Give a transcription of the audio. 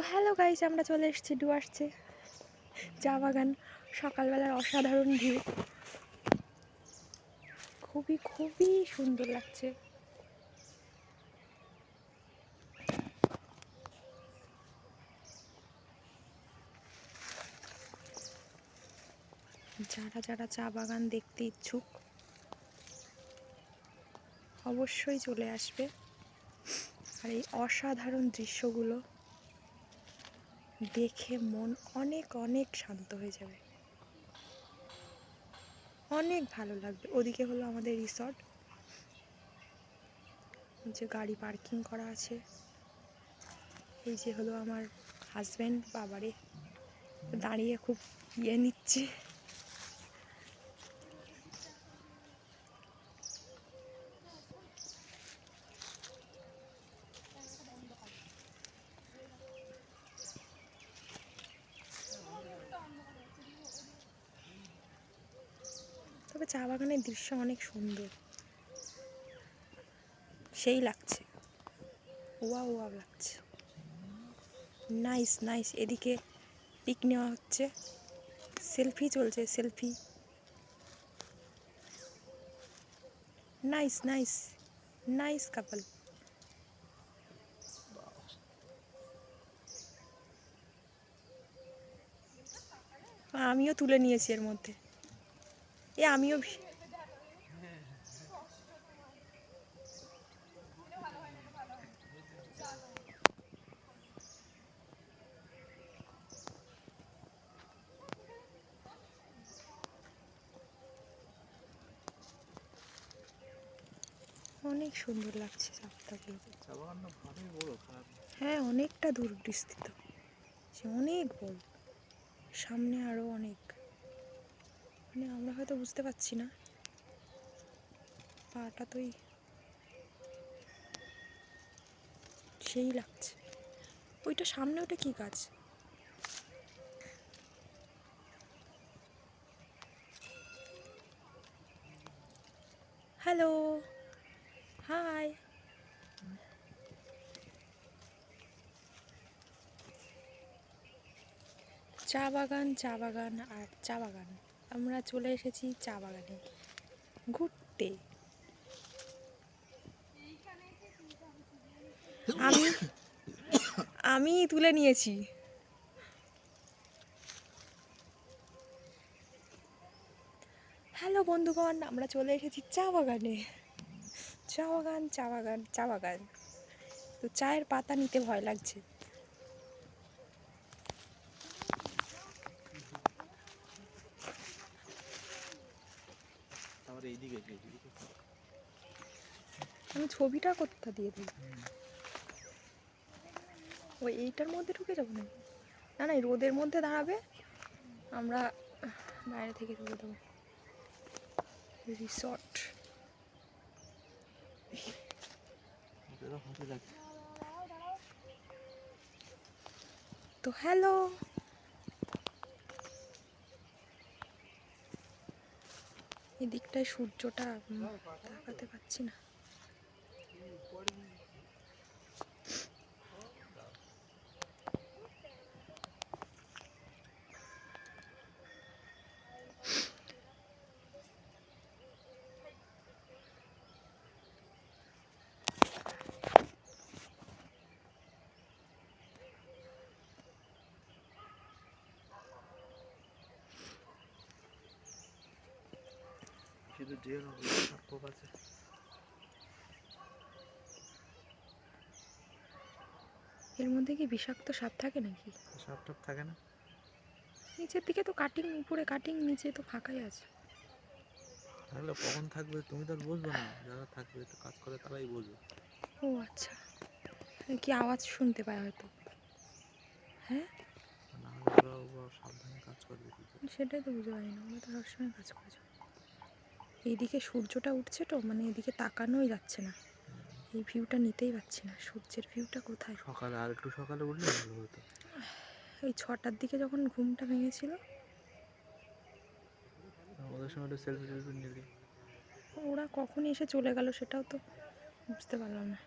তো hello guys আমরা চলে এসেছি ডুয়ার্সে। চা বাগান, সকালবেলার অসাধারণ ভিউ খুবই খুবই সুন্দর লাগছে। যারা যারা চা বাগান দেখতে ইচ্ছুক, অবশ্যই চলে আসবে। আর এই অসাধারণ দৃশ্যগুলো দেখে মন অনেক অনেক শান্ত হয়ে যাবে। অনেক ভালো লাগবে। ওদিকে হলো আমাদের রিসর্ট যে গাড়ি পার্কিং করা আছে। এই যে হলো আমার হাজব্যান্ড বাবারে। দাঁড়িয়ে খুব ইয়ে নিচ্ছে। তবে চা বাগানের দৃশ্য অনেক সুন্দর। সেই লাগছে। ওয়া ওয়া লাগছে। Nice nice. এদিকে পিক নেওয়া হচ্ছে। সেলফি চলছে, selfie. Nice nice. Nice couple. আমিও তুলে নিয়েছি এর মধ্যে। এ আমিও অনেক সুন্দর লাগছে। হ্যাঁ অনেকটা দূর বিস্তৃত সে অনেক বড়। সামনে আরও অনেক। মানে আমরা হয়তো বুঝতে পারছি না। পাটা তোই সেই লাগছে। ওইটা সামনে, ওটা কি গাছ? Hello, hi. চা বাগান চা বাগান আর চা বাগান। আমরা চলে এসেছি চা বাগানে। ঘুরতে। আমি আমি তুলে নিয়েছি। হ্যালো বন্ধুগণ, আমরা চলে এসেছি চা বাগানে। চা বাগান চা বাগান চা বাগান। তো চায়ের পাতা নিতে ভয় লাগছে তারপরে এইদিকে যে এইদিকে আমি ছবিটা কোথা দিয়ে দিই ওই এইটার মধ্যে ঢুকে যাব না না না রোদের মধ্যে দাঁড়াবে আমরা বাইরে থেকে ঢুকে দেবো। রিসর্ট। তো হ্যালো। এদিকটায় সূর্যটা তাকাতে পাচ্ছি না। শুধু যে সাপ আছে। এর মধ্যে কি বিষাক্ত সাপ থাকে নাকি? সাপ টাপ থাকে না। নিচের দিকে তো কাটিং উপরে কাটিং নিচে তো ফাঁকাই আছে। তাহলে কখন থাকবে? তুমি তো বুঝবে না। যারা থাকবে তো কাজ করে তারাই বুঝবে ও আচ্ছা। কি আওয়াজ শুনতে পায় হয়তো? হ্যাঁ? সাবধানে কাজ করবে সেটাই তো বুঝতে পারি না আমরা তো সবসময় কাজ করে এইদিকে সূর্যটা উঠছে তো মানে এদিকে তাকানোই যাচ্ছে না। এই ভিউটা নিতেই পারছি না। সূর্যের ভিউটা কোথায়? সকালে আর একটু সকালে উঠলে ভালো হতো। ওই ছটার দিকে যখন ঘুমটা ভেঙেছিল। আমাদের সময় একটু সেলফি টেলফি নিলি ওরা কখন এসে চলে গেল সেটাও তো বুঝতে পারলাম না।